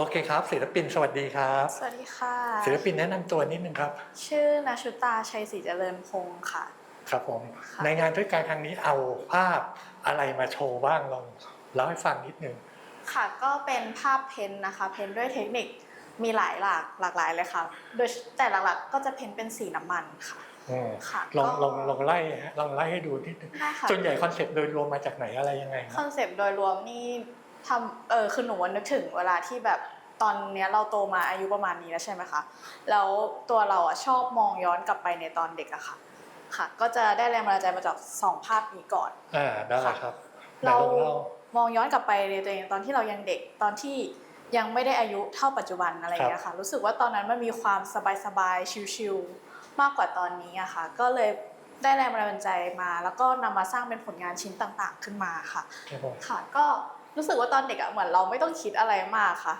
โอเคครับ ศิลปินสวัสดีครับ สวัสดีค่ะ ศิลปินแนะนำตัวนิดนึงครับ ชื่อนาชุตาชัยศรีเจริญพงศ์ค่ะ ครับผม ค่ะ ในงานด้วยการครั้งนี้เอาภาพอะไรมาโชว์บ้างลองเล่าให้ฟังนิดนึง ค่ะก็เป็นภาพเพ้นท์นะคะ เพ้นท์ด้วยเทคนิคมีหลายหลากหลากหลายเลยค่ะ โดยแต่หลักๆก็จะเพ้นท์เป็นสีน้ำมันค่ะ อืมค่ะลองก็ลองลองไล่ฮะลองไล่ให้ดูนิดนึง ได้ค่ะส่วนใหญ่คอนเซ็ปต์โดยรวมมาจากไหนอะไรยังไงคครับ อนเซปต์โดยรวมนี่ ทำเออคือหนูนึกถึงเวลาที่แบบตอนเนี้ยเราโตมาอายุประมาณนี้แล้วใช่ไหมคะ แล้วตัวเราอะชอบมองย้อนกลับไปในตอนเด็กอะค่ะ ค่ะ ก็จะได้แรงบันดาลใจมาจากสองภาพนี้ก่อน อ่าได้ครับไหนเราลองเล่ามองย้อนกลับไปในตัวเองตอนที่เรายังเด็กตอนที่ยังไม่ได้อายุเท่าปัจจุบันอะไรอย่างเงี้ยค่ะ รู้สึกว่าตอนนั้นมันมีความสบายๆชิลๆมากกว่าตอนนี้อะค่ะ ก็เลยได้แรงบันดาลใจมา แล้วก็นำมาสร้างเป็นผลงานชิ้นต่างๆ ขึ้นมาค่ะครับผมค่ะก็ รู้สึกว่าตอนเด็กอะเหมือนเราไม่ต้องคิดอะไรมากค่ะ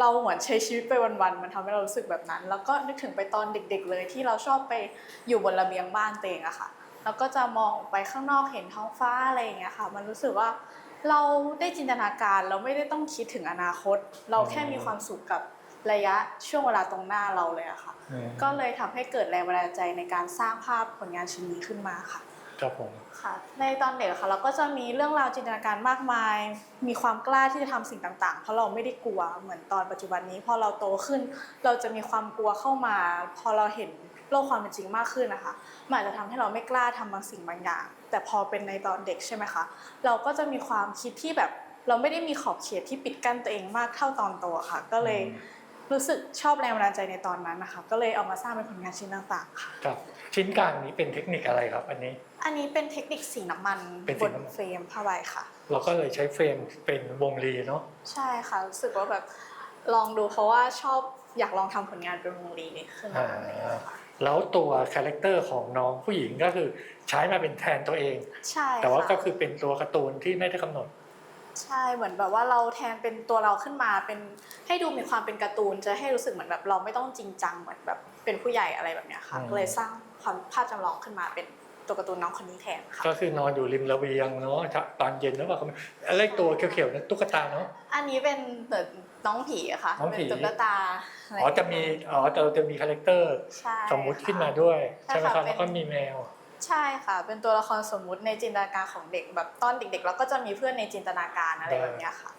เราเหมือนใช้ชีวิตไปวันๆมันทำให้เรารู้สึกแบบนั้น แล้วก็นึกถึงไปตอนเด็ก ๆ เลยที่เราชอบไปอยู่บนระเบียงบ้านตัวเองอะค่ะ แล้วก็จะมองออกไปข้างนอกเห็นท้องฟ้าอะไรอย่างเงี้ยค่ะ มันรู้สึกว่าเราได้จินตนาการเราไม่ได้ต้องคิดถึงอนาคต เราแค่มีความสุขกับระยะช่วงเวลาตรงหน้าเราเลยอะค่ะอืมก็เลยทำให้เกิดแรงบันดาลใจในการสร้างภาพผลงานชิ้นนี้ขึ้นมาค่ะ ครับผมค่ะในตอนเด็กอะค่ะเราก็จะมีเรื่องราวจินตนาการมากมาย มีความกล้าที่จะทำสิ่งต่างๆ เพราะเราไม่ได้กลัวเหมือนตอนปัจจุบันนี้ พอเราโตขึ้น เราจะมีความกลัวเข้ามา พอเราเห็นโลกความเป็นจริงมากขึ้นนะคะมันอาจจะทำให้เราไม่กล้าทำบางสิ่งบางอย่าง แต่พอเป็นในตอนเด็กใช่ไหมคะเราก็จะมีความคิดที่แบบเราไม่ได้มีขอบเขตที่ปิดกั้นตัวเองมากเท่าตอนโตค่ะ ก็เลย รู้สึกชอบแรงบันดาลใจในตอนนั้นนะคะ ก็เลยเอามาสร้างเป็นผลงานชิ้นต่างๆค่ะครับ ชิ้นกลางนี้เป็นเทคนิคอะไรครับ อันนี้ อันนี้เป็นเทคนิคสีน้ำมันเป็นบสีนน้ำมัน เฟรมผ้าใบค่ะ เราก็เลยใช้เฟรมเป็นวงรีเนาะใช่ค่ะรู้สึกว่าแบบลองดูเพราะว่าชอบอยากลองทำผลงานเป็นวงรีขึ้นมาอ่าแล้วตัวคาแรคเตอร์ของน้องผู้หญิงก็คือใช้มาเป็นแทนตัวเอง ใช่แต่ว่าค่ะก็คือเป็นตัวการ์ตูนที่ไม่ได้กำหนด ใช่เหมือนแบบว่าเราแทนเป็นตัวเราขึ้นมาเป็นให้ดูมีความเป็นการ์ตูน จะให้รู้สึกเหมือนแบบเราไม่ต้องจริงจังเหมือนแบบเป็นผู้ใหญ่อะไรแบบเนี้ยค่ะอืม ก็เลยสร้างความภาพจำลองขึ้นมาเป็นตัวการ์ตูนน้องคนนี้แทนค่ะ ก็คือนอนอยู่ริมระเบียงเนาะตอนเย็นแล้วก็อะไรตัวเขียวๆนั้นตุ๊กตาเนาะ อันนี้เป็นเหมือนน้องผีอะค่ะน้องผี เป็นตุ๊กตาไรอ๋อจะมีอ๋อจะจะมีคาแรคเตอร์ใช่สมมุติขึ้นมาด้วย ใช่ใช่ไหมค่ะครับเป็น แล้วก็มีแมว ใช่ค่ะ เป็นตัวละครสมมุติในจินตนาการของเด็กแบบตอนเด็กๆเราก็จะมีเพื่อนในจินตนาการอะไรแบบเนี้ยค่ะ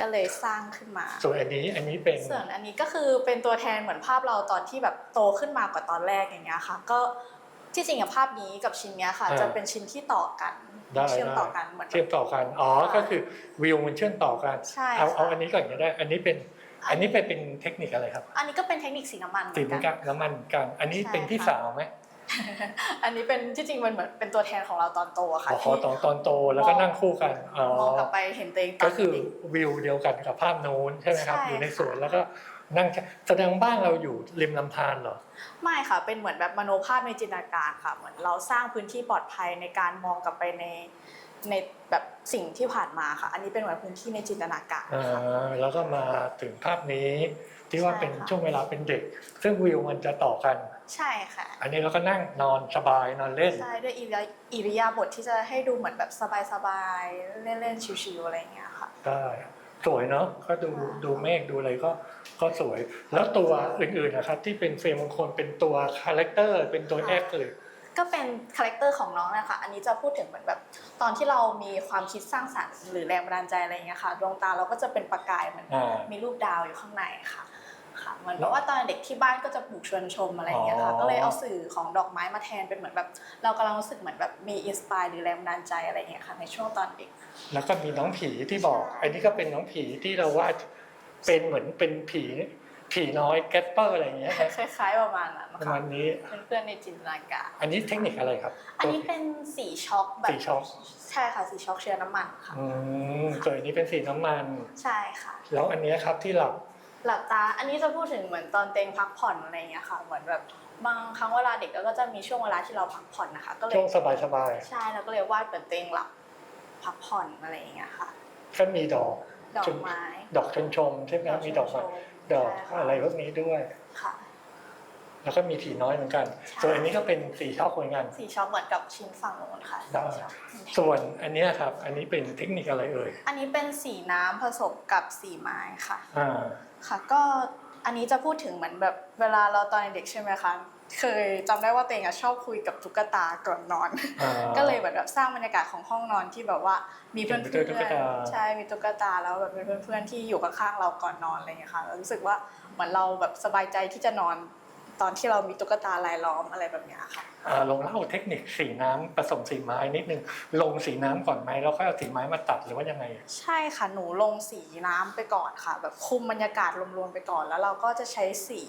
ก็เลยสร้างขึ้นมา ส่วนอันนี้อันนี้เป็นส่วนอันนี้ก็คือเป็นตัวแทนเหมือนภาพเราตอนที่แบบโตขึ้นมากว่าตอนแรกอย่างเงี้ยค่ะ ก็ที่จริงกับภาพนี้กับชิ้นเนี้ยค่ะ จะเป็นชิ้นที่ต่อกันได้เชื่อมได้ต่อกันเหมือนเชื่อมต่อกันอ๋อก็คือวิวมันเชื่อมต่อกันใช่เอาเอาค่ะอันนี้ก่อนก็ได้ อันนี้เป็นอันนี้เป็นเป็นเทคนิคอะไรครับ อันนี้ก็เป็นเทคนิคสีน้ำมันเหสีมือนน้ำกักันนน้ำมันกัน อันนี้ใช่เป็นพี่ค่ะสาวไหม อันนี้เป็นที่จริงมันเหมือนเป็นตัวแทนของเราตอนโตอะค่ะขอตอนตอนโตแล้วก็นั่งคู่กันอ๋อมองกลับไปเห็นตัวเองตอก็นคือเด็กวิวเดียวกันกับภาพนู้นใช่ไหมครับใช่อยู่ในสวนค่ะแล้วก็นั่งแสดงบ้านเราอยู่ริมลำธารเหรอ ไม่ค่ะ เป็นเหมือนแบบมโนภาพในจินตนาการค่ะ เหมือนเราสร้างพื้นที่ปลอดภัยในการมองกลับไปในในแบบสิ่งที่ผ่านมาค่ะ อันนี้เป็นเหมือนพื้นที่ในจินตนาการอ่ค่ะาแล้วก็มาถึงภาพนี้ ที่ว่าใช่เป็นค่ะ ช่วงเวลาเป็นเด็ก ซึ่งวิวมันจะต่อกัน ใช่ค่ะอันนี้เราก็นั่งนอนสบายนอนเล่น ใช่ด้วยอิริยาอิริยาบถที่จะให้ดูเหมือนแบบสบายๆเล่นๆชิวๆอะไรอย่างเงี้ยค่ะ ได้สวยเนาะก็ดูดูเมฆดูอะไรก็ก็สวย แล้วตัวอื่นๆนะครับที่เป็นเฟรมมงคลเป็นตัวคาแรคเตอร์เป็นตัวแอคเลยก็เป็นคาแรคเตอร์ของน้องนะคะ อันนี้จะพูดถึงเหมือนแบบตอนที่เรามีความคิดสร้างสรรค์หรือแรงบันดาลใจอะไรอย่างเงี้ยค่ะ ดวงตาเราก็จะเป็นประกายเหมือนอ่ามีรูปดาวอยู่ข้างในค่ะ ค่ะเหมือนแบบว่าตอนเด็กที่บ้านก็จะปลูกชวนชมอะไรอย่างเงี้ยค่ะอ๋อก็เลยเอาสื่อของดอกไม้มาแทนเป็นเหมือนแบบ เรากำลังรู้สึกเหมือนแบบมีอินสปายหรือแรงบันดาลใจอะไรอย่างเงี้ยค่ะในช่วงตอนเด็ก แล้วก็มีน้องผีที่บอก อันนี้ก็เป็นน้องผีที่เราว่าเป็นเหมือนเป็นผีผีน้อยแกสเปอร์อะไรอย่างเงี้ยนะคล้ายๆประมาณนั้นประค่ะมาณนี้เป็นเพื่อนในจินตนาการอันนี้เทคนิคอะไรครับ อันนี้เป็นสีช็อกแบบสีช็อกใช่ค่ะสีช็อกเชื้อน้ำมันค่ะอืมส่วนอันนี้เป็นสีน้ำมัน ใช่ค่ะ แล้วอันเนี้ยครับที่หลับ หลับตา อันนี้จะพูดถึงเหมือนตอนเต็งพักผ่อนอะไรอย่างเงี้ยค่ะ เหมือนแบบบางครั้งเวลาเด็กเราก็จะมีช่วงเวลาที่เราพักผ่อนนะคะ ก็เลยช่วงสบายสบายใช่แล้วก็เลยวาดเหมือนเต็งหลับพักผ่อนอะไรอย่างเงี้ยค่ะๆก็มีดอก ดอกไม้ ดอกชมชมๆใช่ไหมมีดอกไม้ดอกใช่ค่ะอะไรพวกนี้ด้วย ค่ะ แล้วก็มีถี่น้อยเหมือนกัน ส่วนอันนี้ก็เป็นสีช็อกเหมือนกัน สีช็อกเหมือนกับชิ้นฝั่งโน้นค่ะได้ สีช็อกส่วนอันเนี้ยครับ อันนี้เป็นเทคนิคอะไรเอ่ยอันนี้เป็นสีน้ำผสมกับสีไม้ค่ะ อ่า ค่ะก็อันนี้จะพูดถึงเหมือนแบบเวลาเราตอนเด็กใช่ไหมคะเคยจำได้ว่าตัวเองอะชอบคุยกับตุ๊กตาก่อนนอน อ่า ก็เลยเหมือนแบบสร้างบรรยากาศของห้องนอนที่แบบว่ามีเพื่อนเห็นเพื่เป็นตุ๊กตาอนใช่มีตุ๊กตาแล้วแบบเป็นเพื่อนๆที่อยู่ข้างๆเราก่อนนอนอะไรอย่างเงี้ยค่ะแล้วรู้สึกว่าเหมือนเราแบบสบายใจที่จะนอน ตอนที่เรามีตุ๊กตารายล้อมอะไรแบบเนี้ยค่ะอ่าลองเล่าเทคนิคสีน้ำผสมสีไม้นิดนึงลงสีน้ำก่อนไหมแล้วค่อยเอาสีไม้มาตัดหรือว่ายังไง ใช่ค่ะหนูลงสีน้ำไปก่อนค่ะ แบบคุมบรรยากาศรวมๆไปก่อน แล้วเราก็จะใช้สี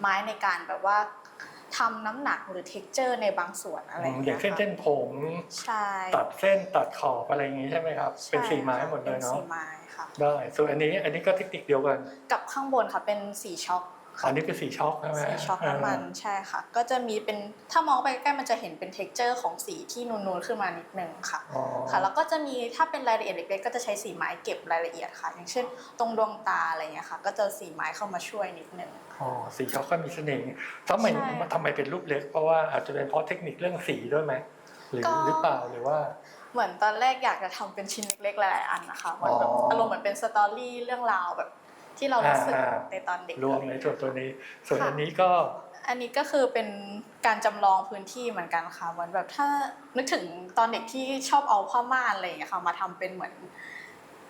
ไม้ในการแบบว่าทำน้ำหนักหรือ t e x t อร์ในบางส่วนอะไรอย่างอเงี้ย่ายงเช่นค่ะเส้นผมใช่ตัดเส้นตัดขอบอะไรอย่างงี้ใช่ไหมครับ เป็นสีไม้หมดเลยเป็นเนาะสีไม้ค่ะได้ส่วนอันนี้อันนี้ก็เทคนิคเดียวกัน กับข้างบนค่ะเป็นสีช็อกค่ะ อันนี้คือสีช็อกใช่ไหมสีช็อกน้ำมันใช่ค่ะ ก็จะมีเป็นถ้ามองไปใกล้ๆมันจะเห็นเป็น t e x t อร์ของสีที่นูนๆขึ้นมานิดนึงค่ะอ๋อค่ะ แล้วก็จะมีถ้าเป็นรายละเอียดเล็กๆก็จะใช้สีไม้เก็บรายละเอียดค่ะ อย่างเช่น ตรงดวงตาอะไรอย่างเงี้ยค่ะ ก็จะสีไม้เข้ามาช่วยนิดนึงอ๋อสีช็อกก็มีเสน่ห์ทำไมใช่ทำไมเป็นรูปเล็กเพราะว่าอาจจะเป็นเพราะเทคนิคเรื่องสีด้วยไหมหรือก็หรือเปล่าหรือว่าเหมือนตอนแรกอยากจะทำเป็นชิ้นเล็กๆหลายๆอันนะคะเหมือนแบบอ๋อออารมณ์เหมือนเป็นสตอรี่เรื่องราวแบบ ที่เรารู้สึกอ่าในตอนเด็กรวมอะไรในอย่างส่เงี้ยวนตัวนี้ ส่วนค่ะอันนี้ก็ อันนี้ก็คือเป็นการจำลองพื้นที่เหมือนกันค่ะเหมือนแบบถ้านึกถึงตอนเด็กที่ชอบเอาผ้าม่านอะไรอย่างเงี้ยค่ะมาทำเป็นเหมือน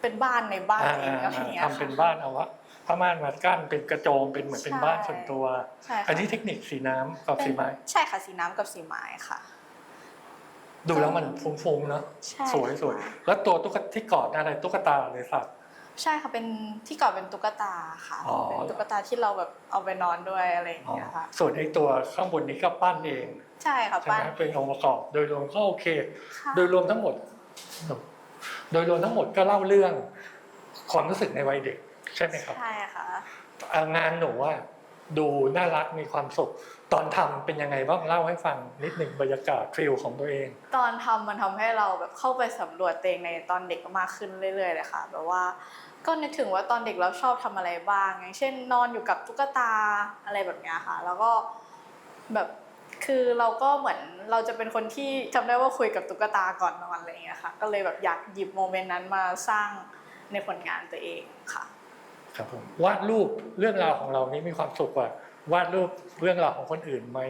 เป็นบ้านในบ้านตัวเองอะไรอย่างเงี้ยทำเป็นบ้านเอาวะผ้าม่านมากั้นเป็นกระโจมเป็นเหมือนเป็นใช่บ้านส่วนตัว ใช่ค่ะอันนี้เทคนิคสีน้ำกับสีไม้ใช่ค่ะสีน้ำกับสีไม้ค่ะ ดูแล้วมันฟุ้งๆเนาะใช่สวยสวยแล้วตัวตุ๊กตาที่กอดอะไรตุ๊กตาหรือสัตว์ ใช่ค่ะเป็นที่ก่อนเป็นตุ๊กตาค่ะอ๋อ เป็นตุ๊กตาที่เราแบบเอาไปนอนด้วยอะไรอย่างอ๋อเงี้ยค่ะ ส่วนไอ้ตัวข้างบนนี้ก็ปั้นเองใช่ค่ะใช่ปั้ไหนมเป็นองค์ประกอบ โดยรวมก็โอเค ค่ะโดยรวมทั้งหมด โดยรวมทั้งหมดก็เล่าเรื่องความรู้สึกในวัยเด็ก ใช่ไหมครับใช่ค่ะอ่างานหนูว่าดูน่ารักมีความสุข ตอนทำเป็นยังไงบ้างเล่าให้ฟังนิดหนึ่งบรรยากาศฟิลของตัวเอง ตอนทำมันทำให้เราแบบเข้าไปสำรวจตัวเองในตอนเด็กมากขึ้นเรื่อยๆเลยค่ะ แบบว่า ก็นึกถึงว่าตอนเด็กเราชอบทำอะไรบ้าง อย่างเช่น นอนอยู่กับตุ๊กตาอะไรแบบเนี้ยค่ะ แล้วก็แบบคือเราก็เหมือนเราจะเป็นคนที่จำได้ว่าคุยกับตุ๊กตาก่อนนอนอะไรอย่างเงี้ยค่ะ ก็เลยแบบอยากหยิบโมเมนต์นั้นมาสร้างในผลงานตัวเองค่ะ ครับผมวาดรูปเรื่องราวของเรานี่มีความสุขกว่าวาดรูปเรื่องราวของคนอื่นไหม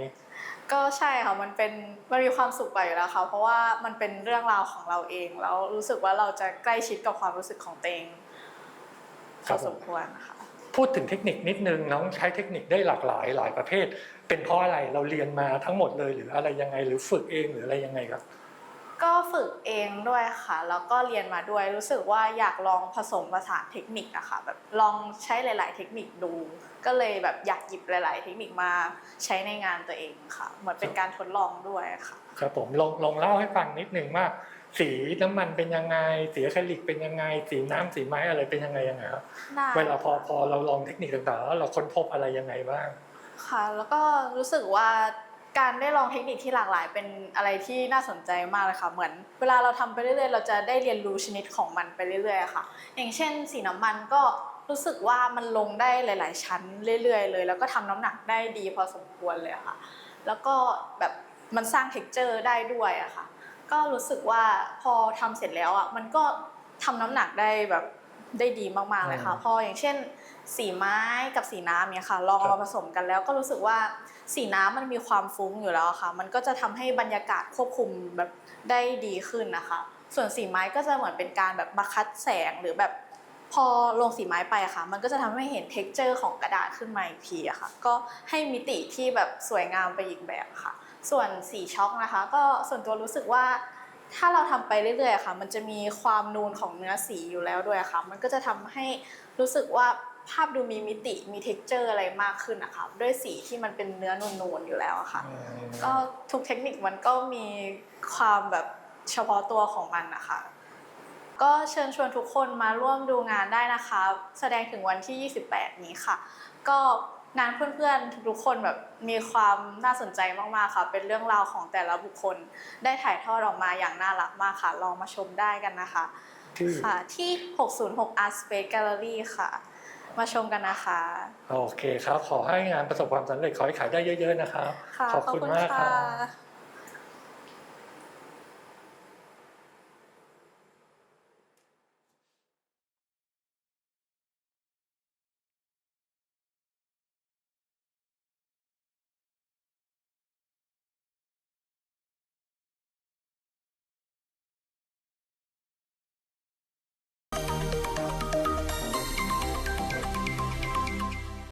ก็ใช่ค่ะมันเป็นมันมีความสุขไปอยู่แล้วค่ะเพราะว่ามันเป็นเรื่องราวของเราเองแล้วรู้สึกว่าเราจะใกล้ชิดกับความรู้สึกของตัวเอง พอสมควรนะคะพูดถึงเทคนิคนิดนึงน้องใช้เทคนิคได้หลากหลายหลายประเภท เป็นเพราะอะไรเราเรียนมาทั้งหมดเลยหรืออะไรยังไงหรือฝึกเองหรืออะไรยังไงครับ ก็ฝึกเองด้วยค่ะ แล้วก็เรียนมาด้วยรู้สึกว่าอยากลองผสมผสานเทคนิคอะค่ะแบบลองใช้หลาย ๆ เทคนิคดู ก็เลยแบบอยากหยิบหลาย ๆ เทคนิคมาใช้ในงานตัวเองค่ะ เหมือนเป็นการทดลองด้วยค่ะ ครับผมลองลองเล่าให้ฟังนิดนึงว่า สีน้ำมันเป็นยังไง สีอะคริลิกเป็นยังไง สีน้ำสีไม้อะไรเป็นยังไงยังไงครับได้เวลาพอพอเราลองเทคนิคต่างๆแล้วเราค้นพบอะไรยังไงบ้าง ค่ะ แล้วก็รู้สึกว่าการได้ลองเทคนิคที่หลากหลายเป็นอะไรที่น่าสนใจมากเลยค่ะเหมือน เวลาเราทำไปเรื่อยๆ เราจะได้เรียนรู้ชนิดของมันไปเรื่อยๆค่ะ อย่างเช่น สีน้ำมันก็รู้สึกว่ามันลงได้หลาย ๆ ชั้นเรื่อยๆ เลย แล้วก็ทำน้ำหนักได้ดีพอสมควรเลยอะค่ะ แล้วก็แบบมันสร้างเท็กเจอร์ได้ด้วยอะค่ะ ก็รู้สึกว่าพอทำเสร็จแล้วอะมันก็ทำน้ำหนักได้แบบได้ดีมากๆเลยค่ะอืมพออย่างเช่น สีไม้กับสีน้ำเนี่ยค่ะ ลองครัเอาบมาผสมกันแล้วก็รู้สึกว่าสีน้ำมันมีความฟุ้งอยู่แล้วอะค่ะ มันก็จะทำให้บรรยากาศควบคุมแบบได้ดีขึ้นนะคะ ส่วนสีไม้ก็จะเหมือนเป็นการแบบมาคัดแสงหรือแบบพอลงสีไม้ไปอะค่ะ มันก็จะทำให้เห็นเท็กเจอร์ของกระดาษขึ้นมาอีกทีอะค่ะ ก็ให้มิติที่แบบสวยงามไปอีกแบบค่ะ ส่วนสีช็อกนะคะ ก็ส่วนตัวรู้สึกว่าถ้าเราทำไปเรื่อยๆอะค่ะ มันจะมีความนูนของเนื้อสีอยู่แล้วด้วยอะค่ะ มันก็จะทำให้รู้สึกว่าภาพดูมีมิติมีเท็กเจอร์อะไรมากขึ้นนะคะด้วยสีที่มันเป็นเนื้อนูนๆอยู่แล้วอะค่ะ ก็ทุกเทคนิคมันก็มีความแบบเฉพาะตัวของมันนะคะ ก็เชิญชวนทุกคนมาร่วมดูงานได้นะคะ แสดงถึงวันที่ 28 นี้ค่ะ ก็ งานเพื่อนๆทุกๆคนแบบมีความน่าสนใจมากๆค่ะ เป็นเรื่องราวของแต่ละบุคคล ได้ถ่ายทอดออกมาอย่างน่ารักมากค่ะ ลองมาชมได้กันนะคะที่ค่ะที่ 606 Art Space Gallery ค่ะ มาชมกันนะคะ โอเคครับ ขอให้งานประสบความสำเร็จขอให้ขายได้เยอะ ๆ นะครับค่ะขอบคุณมากคค่ะรับ